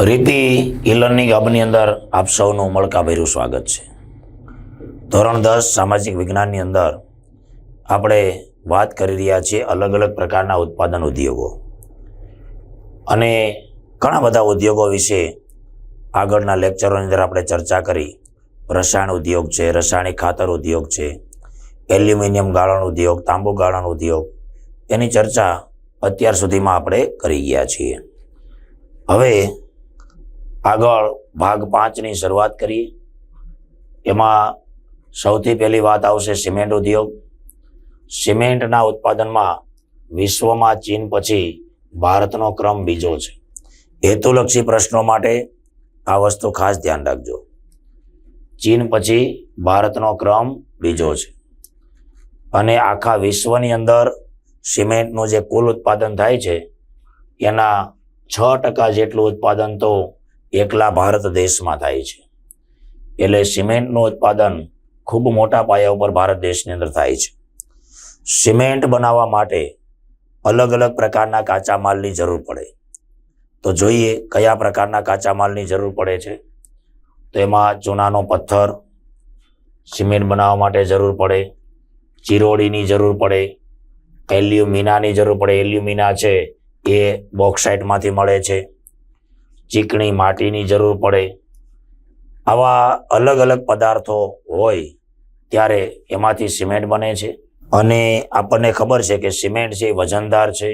રીતિ e learning હબની અંદર આપ સૌનું મળકાભેરું સ્વાગત છે. ધોરણ દસ સામાજિક વિજ્ઞાનની અંદર આપણે વાત કરી રહ્યા છીએ અલગ અલગ પ્રકારના ઉત્પાદન ઉદ્યોગો. અને ઘણા બધા ઉદ્યોગો વિશે આગળના લેક્ચરોની અંદર આપણે ચર્ચા કરી. રસાયણ ઉદ્યોગ છે, રસાયણિક ખાતર ઉદ્યોગ છે, એલ્યુમિનિયમ ગાળણ ઉદ્યોગ, તાંબુ ગાળણ ઉદ્યોગ, એની ચર્ચા અત્યાર સુધીમાં આપણે કરી ગયા છીએ. હવે આગળ ભાગ પાંચની શરૂઆત કરીએ. એમાં સૌથી પહેલી વાત આવશે સિમેન્ટ ઉદ્યોગ. સિમેન્ટના ઉત્પાદનમાં વિશ્વમાં ચીન પછી ભારતનો ક્રમ બીજો છે. હેતુલક્ષી પ્રશ્નો માટે આ વસ્તુ ખાસ ધ્યાન રાખજો. ચીન પછી ભારતનો ક્રમ બીજો છે. અને આખા વિશ્વની અંદર સિમેન્ટનું જે કુલ ઉત્પાદન થાય છે, એના છ ટકા જેટલું ઉત્પાદન તો એકલા ભારત દેશમાં થાય છે. એટલે સિમેન્ટનું ઉત્પાદન ખૂબ મોટા પાયા ઉપર ભારત દેશની અંદર થાય છે. સિમેન્ટ બનાવવા માટે અલગ અલગ પ્રકારના કાચા માલની જરૂર પડે. તો જોઈએ કયા પ્રકારના કાચા માલની જરૂર પડે છે. તો એમાં ચૂનાનો પથ્થર, સિમેન્ટ બનાવવા માટે જરૂર પડે. ચિરોડીની જરૂર પડે. એલ્યુમિનાની જરૂર પડે. એલ્યુમિના છે એ બોક્સાઇટમાંથી મળે છે. ચીકણી માટીની જરૂર પડે. આવા અલગ અલગ પદાર્થો હોય ત્યારે એમાંથી સિમેન્ટ બને છે. અને આપણને ખબર છે કે સિમેન્ટ છે એ વજનદાર છે.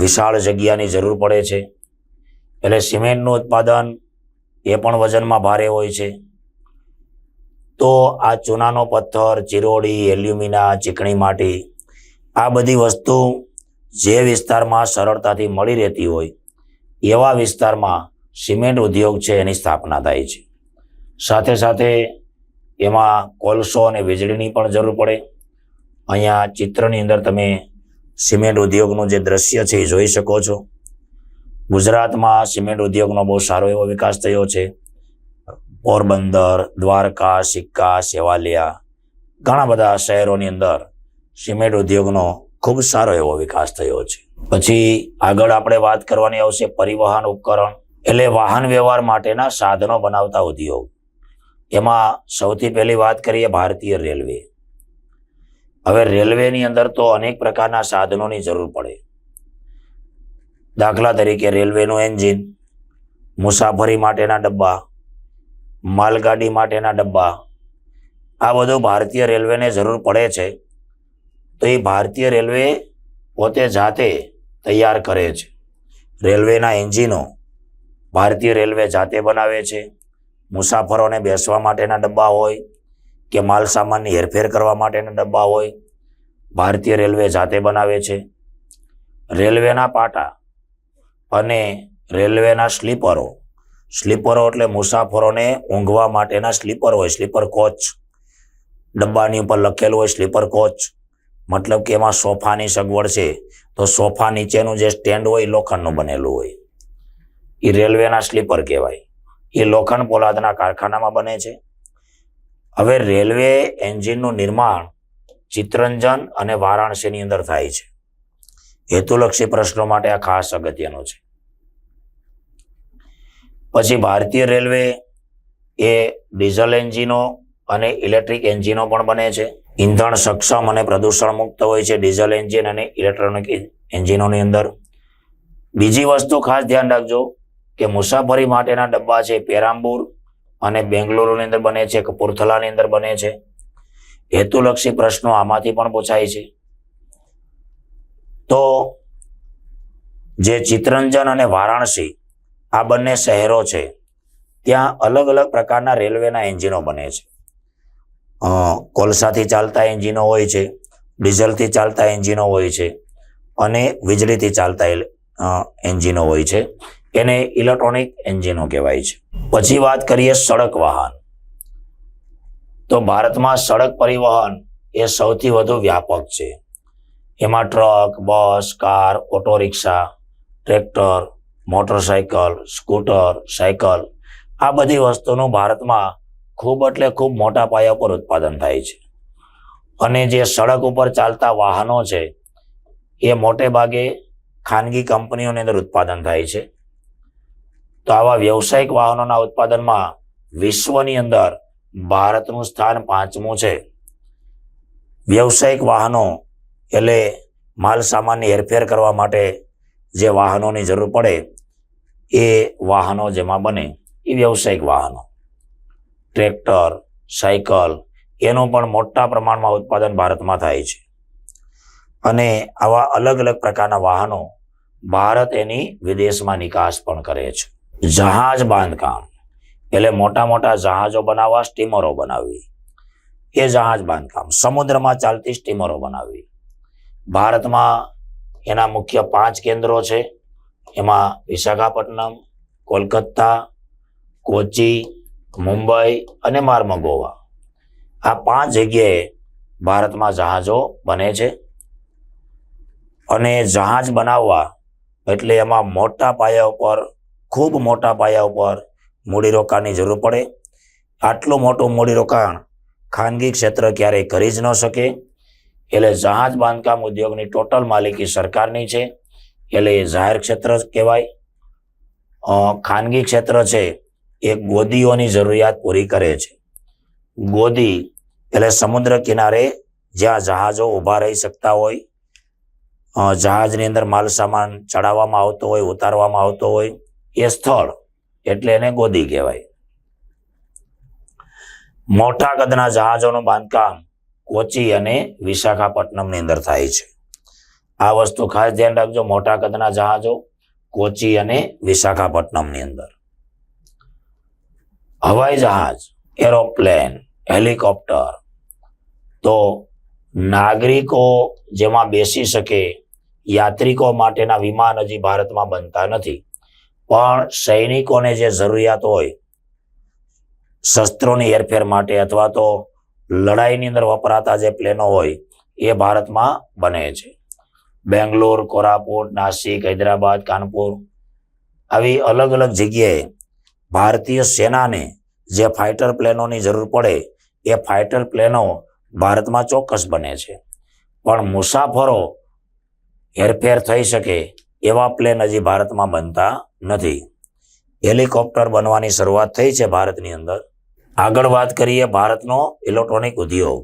વિશાળ જગ્યાની જરૂર પડે છે. એટલે સિમેન્ટનું ઉત્પાદન એ પણ વજનમાં ભારે હોય છે. તો આ ચૂનાનો પથ્થર, ચિરોડી, એલ્યુમિના, ચીકણી માટી આ બધી વસ્તુ જે વિસ્તારમાં સરળતાથી મળી રહેતી હોય એવા વિસ્તારમાં સિમેન્ટ ઉદ્યોગ છે એની સ્થાપના થાય છે. સાથે સાથે એમાં કોલસો અને વીજળીની પણ જરૂર પડે. અહીંયા ચિત્રની અંદર તમે સિમેન્ટ ઉદ્યોગનું જે દ્રશ્ય છે એ જોઈ શકો છો. ગુજરાતમાં સિમેન્ટ ઉદ્યોગનો બહુ સારો એવો વિકાસ થયો છે. પોરબંદર, દ્વારકા, સિક્કા, સેવાલિયા, ઘણા બધા શહેરોની અંદર સિમેન્ટ ઉદ્યોગનો ખૂબ સારો એવો વિકાસ થયો છે. પછી આગળ આપણે વાત કરવાની આવશે પરિવહન ઉપકરણ, એટલે વાહન વ્યવહાર માટેના સાધનો બનાવતા ઉદ્યોગ. એમાં સૌથી પહેલી વાત કરીએ ભારતીય રેલવે. હવે રેલવેની અંદર તો અનેક પ્રકારના સાધનોની જરૂર પડે. દાખલા તરીકે રેલવેનું એન્જિન, મુસાફરી માટેના ડબ્બા, માલગાડી માટેના ડબ્બા, આ બધું ભારતીય રેલવેને જરૂર પડે છે. તો એ ભારતીય રેલવે પોતે જાતે તૈયાર કરે છે. રેલવેના એન્જિનો ભારતીય રેલવે જાતે બનાવે છે. મુસાફરોને બેસવા માટેના ડબ્બા હોય કે માલ સામાનની હેરફેર કરવા માટેના ડબ્બા હોય ભારતીય રેલવે જાતે બનાવે છે. રેલવેના પાટા અને રેલવેના સ્લીપરો સ્લીપરો એટલે મુસાફરોને ઊંઘવા માટેના સ્લીપર હોય, સ્લીપર કોચ. ડબ્બાની ઉપર લખેલું હોય સ્લીપર કોચ. મતલબ કે એમાં સોફાની સગવડ છે, તો સોફા નીચેનું જે સ્ટેન્ડ હોય એ લોખંડનું બનેલું હોય. એ રેલવેના સ્લીપર કહેવાય. એ લોખંડ પોલાદના કારખાનામાં બને છે. હવે રેલવે એન્જિનનું નિર્માણ ચિત્તરંજન અને વારાણસીની અંદર થાય છે. હેતુલક્ષી પ્રશ્નો માટે આ ખાસ અગત્યનું છે. પછી ભારતીય રેલવે એ ડીઝલ એન્જિનો અને ઇલેક્ટ્રિક એન્જિનો પણ બને છે. ઈંધણ સક્ષમ અને પ્રદૂષણ મુક્ત હોય છે ડીઝલ એન્જિન અને ઇલેક્ટ્રોનિક એન્જિનોની અંદર. બીજી વસ્તુ ખાસ ધ્યાન રાખજો કે મુસાફરી માટેના ડબ્બા છે પેરામ્બુર અને બેંગલુરુની અંદર બને છે, કપૂરથલાની અંદર બને છે. હેતુલક્ષી પ્રશ્નો આમાંથી પણ પૂછાય છે. તો જે ચિત્તરંજન અને વારાણસી, આ બંને શહેરો છે, ત્યાં અલગ અલગ પ્રકારના રેલવેના એન્જિનો બને છે. કોલસાથી ચાલતા એન્જિનો હોય છે, ડીઝલથી ચાલતા એન્જિનો હોય છે અને વીજળીથી ચાલતા એન્જિનો હોય છે. એને ઇલેક્ટ્રોનિક એન્જિનો કહેવાય છે. પછી વાત કરીએ સડક વાહન. તો ભારતમાં સડક પરિવહન એ સૌથી વધુ વ્યાપક છે. એમાં truck, bus, car auto rickshaw tractor, motorcycle, scooter, cycle આ બધી વસ્તુનું ભારતમાં ખૂબ એટલે ખૂબ મોટા પાયા પર ઉત્પાદન થાય છે. અને જે સડક ઉપર ચાલતા વાહનો છે, એ મોટે ભાગે ખાનગી કંપનીઓની અંદર ઉત્પાદન થાય છે. તો આવા વ્યવસાયિક વાહનોના ઉત્પાદનમાં વિશ્વની અંદર ભારતનું સ્થાન પાંચમું છે. વ્યવસાયિક વાહનો એટલે માલ સામાનની હેરફેર કરવા માટે જે વાહનોની જરૂર પડે, એ વાહનો જેમાં બને, એ વ્યવસાયિક વાહનો. ટ્રેક્ટર, સાયકલ એનું પણ મોટા પ્રમાણમાં ઉત્પાદન ભારતમાં થાય છે. અને આવા અલગ અલગ પ્રકારના વાહનો ભારત એની વિદેશમાં નિકાસ પણ કરે છે. જહાજ બાંધકામ, એટલે મોટા મોટા જહાજો બનાવવા સ્ટીમરો બનાવવી. એ જહાજ બાંધકામ, સમુદ્રમાં ચાલતી સ્ટીમરો બનાવવી. ભારતમાં એના મુખ્ય પાંચ કેન્દ્રો છે. એમાં વિશાખાપટ્ટનમ, કોલકાતા, કોચી મુંબઈ અને માર્મગોવા આ પાંચ જગ્યાએ ભારતમાં જહાજો બને છે. અને જહાજ બનાવવા એટલે એમાં મોટા પાયા ઉપર, ખૂબ મોટા પાયા ઉપર મૂડીરોકાણની જરૂર પડે. આટલું મોટું મૂડીરોકાણ ખાનગી ક્ષેત્ર ક્યારેય કરી જ ન શકે. એટલે જહાજ બાંધકામ ઉદ્યોગની ટોટલ માલિકી સરકારની છે. એટલે જાહેર ક્ષેત્ર કહેવાય. ખાનગી ક્ષેત્ર છે એ ગોદીઓની જરૂરિયાત પૂરી કરે છે. ગોદી એટલે સમુદ્ર કિનારે જ્યાં જહાજો ઊભા રહી શકતા હોય જહાજની અંદર માલ સામાન ચડાવવામાં આવતો હોય, ઉતારવામાં આવતો હોય, એ સ્થળ એટલે એને ગોદી કહેવાય. મોટા કદના જહાજોનું બાંધકામ કોચી અને વિશાખાપટ્ટનમની અંદર થાય છે. આ વસ્તુ ખાસ ધ્યાન રાખજો, મોટા કદના જહાજો કોચી અને વિશાખાપટ્ટનમની અંદર. હવાઈ જહાજ, એરોપ્લેન, હેલિકોપ્ટર. તો નાગરિકો જેમાં બેસી શકે, યાત્રિકો માટેના વિમાન હજી ભારતમાં બનતા નથી. પણ સૈનિકોને જે જરૂરિયાત હોય, શસ્ત્રોની હેરફેર માટે અથવા તો લડાઈની અંદર વપરાતા જે પ્લેનો હોય, એ ભારતમાં બને છે. બેંગ્લોર કોરાપુટ નાસિક, હૈદરાબાદ, કાનપુર, આવી અલગ અલગ જગ્યાએ ભારતીય સેનાને જે ફાઇટર પ્લેનોની જરૂર પડે, એ ફાઇટર પ્લેનો ભારતમાં ચોક્કસ બને છે. પણ મુસાફરો હેરફેર થઈ શકે એવા પ્લેન હજી ભારતમાં બનતા નથી. હેલિકોપ્ટર બનવાની શરૂઆત થઈ છે ભારતની અંદર. આગળ વાત કરીએ ભારતનો ઇલેક્ટ્રોનિક ઉદ્યોગ.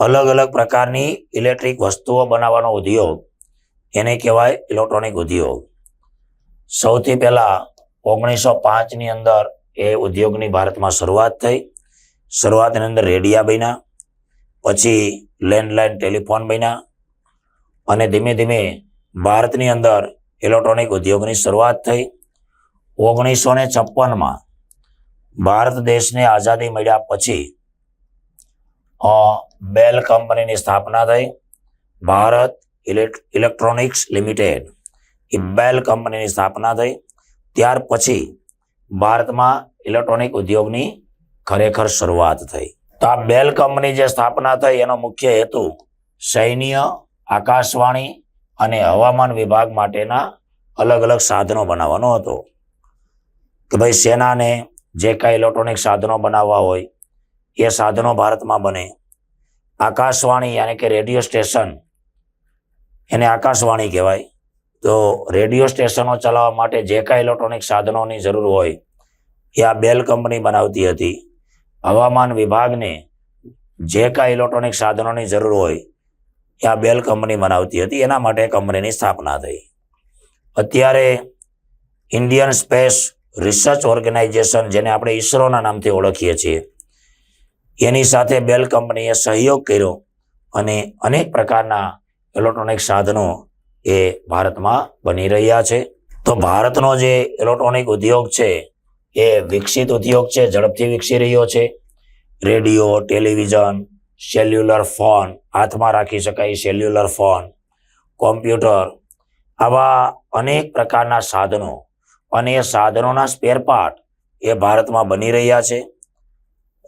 અલગ અલગ પ્રકારની ઇલેક્ટ્રિક વસ્તુઓ બનાવવાનો ઉદ્યોગ, એને કહેવાય ઇલેક્ટ્રોનિક ઉદ્યોગ. સૌથી પહેલાં ઓગણીસો પાંચની અંદર એ ઉદ્યોગની ભારતમાં શરૂઆત થઈ. શરૂઆતની અંદર રેડિયા બન્યા, પછી લેન્ડલાઇન ટેલિફોન બન્યા અને ધીમે ધીમે ભારતની અંદર ઇલેક્ટ્રોનિક ઉદ્યોગની શરૂઆત થઈ. ઓગણીસો ને છપ્પનમાં ભારત દેશને આઝાદી મળ્યા પછી બેલ કંપનીની સ્થાપના થઈ. ભારત ઇલેક્ટ- ઇલેક્ટ્રોનિક્સ લિમિટેડ એ બેલ કંપનીની સ્થાપના થઈ. ત્યાર પછી ભારતમાં ઇલેક્ટ્રોનિક ઉદ્યોગની ખરેખર શરૂઆત થઈ. તો આ બેલ કંપની જે સ્થાપના થઈ એનો મુખ્ય હેતુ સૈન્ય, આકાશવાણી અને હવામાન વિભાગ માટેના અલગ અલગ સાધનો બનાવવાનો હતો. કે ભાઈ સેનાને જે કાંઈ ઇલેક્ટ્રોનિક સાધનો બનાવવા હોય, એ સાધનો ભારતમાં બને. આકાશવાણી યાની કે રેડિયો સ્ટેશન એને આકાશવાણી કહેવાય. તો રેડિયો સ્ટેશનો ચલાવવા માટે જે કાંઈ ઇલેક્ટ્રોનિક સાધનોની જરૂર હોય, એ આ બેલ કંપની બનાવતી હતી. હવામાન વિભાગને જે કાંઈ ઇલેક્ટ્રોનિક સાધનોની જરૂર હોય, એ આ બેલ કંપની બનાવતી હતી. એના માટે કંપનીની સ્થાપના થઈ. અત્યારે ઇન્ડિયન સ્પેસ રિસર્ચ ઓર્ગેનાઇઝેશન, જેને આપણે ઈસરોના નામથી ઓળખીએ છીએ, એની સાથે બેલ કંપનીએ સહયોગ કર્યો અને અનેક પ્રકારના ઇલેક્ટ્રોનિક સાધનો એ ભારતમાં બની રહ્યા છે. તો ભારતનો જે ઇલેક્ટ્રોનિક ઉદ્યોગ છે, એ વિકસિત ઉદ્યોગ છે, ઝડપથી વિકસી રહ્યો છે. રેડિયો, ટેલિવિઝન સેલ્યુલર ફોન હાથમાં રાખી શકાય સેલ્યુલર ફોન કોમ્પ્યુટર આવા અનેક પ્રકારના સાધનો અને એ સાધનોના સ્પેર પાર્ટ એ ભારતમાં બની રહ્યા છે.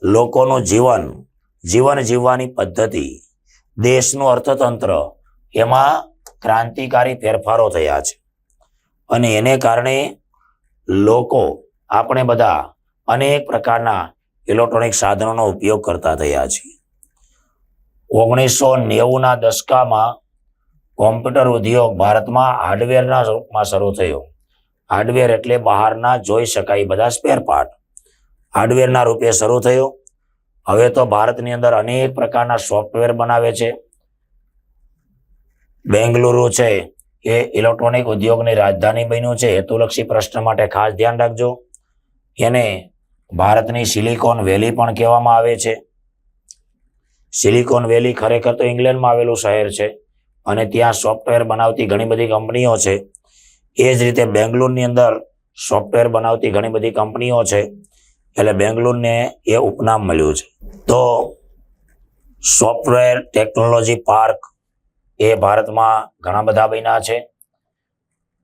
લોકોનું જીવન જીવન જીવવાની પદ્ધતિ, દેશનું અર્થતંત્ર, એમાં ક્રાંતિકારી ફેરફારો થયા છે. અને એને કારણે લોકો આપણે બધા અનેક પ્રકારના ઇલેક્ટ્રોનિક સાધનોનો ઉપયોગ કરતા થયા છીએ ઓગણીસો નેવુંના દશકામાં કોમ્પ્યુટર ઉદ્યોગ ભારતમાં હાર્ડવેરના રૂપમાં શરૂ થયો. હાર્ડવેર એટલે બહારના જોઈ શકાય બધા સ્પેર પાર્ટ હાર્ડવેરના રૂપે શરૂ થયો. હવે તો ભારતની અંદર અનેક પ્રકારના સોફ્ટવેર બનાવે છે. બેંગલુરુ છે. એ ઇલેક્ટ્રોનિક ઉદ્યોગની રાજધાની બન્યું છે. હેતુલક્ષી પ્રશ્ન માટે ખાસ ધ્યાન રાખજો. એને ભારતની સિલિકોન વેલી પણ કહેવામાં આવે છે. સિલિકોન વેલી ખરેખર તો ઇંગ્લેન્ડમાં આવેલું શહેર છે અને ત્યાં સોફ્ટવેર બનાવતી ઘણી બધી કંપનીઓ છે. એ જ રીતે બેંગ્લોરની અંદર સોફ્ટવેર બનાવતી ઘણી બધી કંપનીઓ છે. એટલે બેંગ્લોરને એ ઉપનામ મળ્યું છે. તો સોફ્ટવેર ટેકનોલોજી પાર્ક એ ભારતમાં ઘણા બધા બન્યા છે.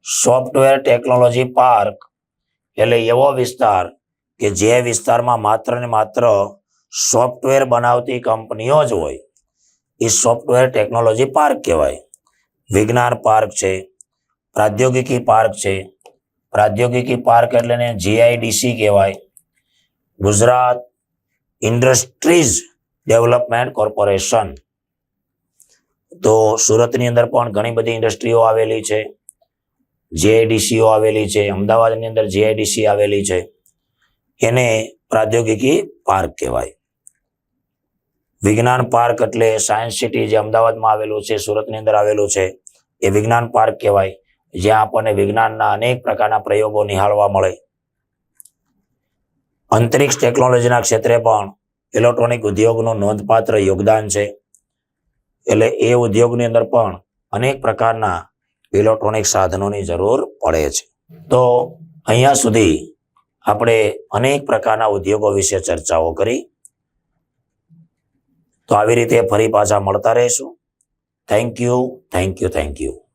સોફ્ટવેર ટેકનોલોજી પાર્ક એટલે એવો વિસ્તાર કે જે વિસ્તારમાં માત્ર ને માત્ર સોફ્ટવેર બનાવતી કંપનીઓ જ હોય. એ સોફ્ટવેર ટેકનોલોજી પાર્ક કહેવાય. વિજ્ઞાન પાર્ક છે, પ્રાદ્યોગિકી પાર્ક છે. પ્રાદ્યોગિકી પાર્ક એટલે ને જીઆઈડીસી કહેવાય. ગુજરાત ઇન્ડસ્ટ્રીઝ ડેવલપમેન્ટ કોર્પોરેશન તો સુરતની અંદર પણ ઘણી બધી ઇન્ડસ્ટ્રીઓ આવેલી છે. જીઆઈડીસીઓ આવેલી છે. અમદાવાદની અંદર જીઆઈડીસી આવેલી છે. એને પ્રાદ્યોગિકી પાર્ક કહેવાય. વિજ્ઞાન પાર્ક એટલે સાયન્સ સિટી જે અમદાવાદમાં આવેલું છે, સુરતની અંદર આવેલું છે, એ વિજ્ઞાન પાર્ક કહેવાય, જ્યાં આપણને વિજ્ઞાનના અનેક પ્રકારના પ્રયોગો નિહાળવા મળે. અંતરિક્ષ ટેકનોલોજીના ક્ષેત્રે પણ ઇલેક્ટ્રોનિક ઉદ્યોગનું નોંધપાત્ર યોગદાન છે. એટલે એ ઉદ્યોગની અંદર પણ અનેક પ્રકારના ઇલેક્ટ્રોનિક સાધનોની જરૂર પડે છે. તો અહીંયા સુધી આપણે અનેક પ્રકારના ઉદ્યોગો વિશે ચર્ચાઓ કરી. તો આવી રીતે ફરી પાછા મળતા રહીશું. Thank you thank you thank you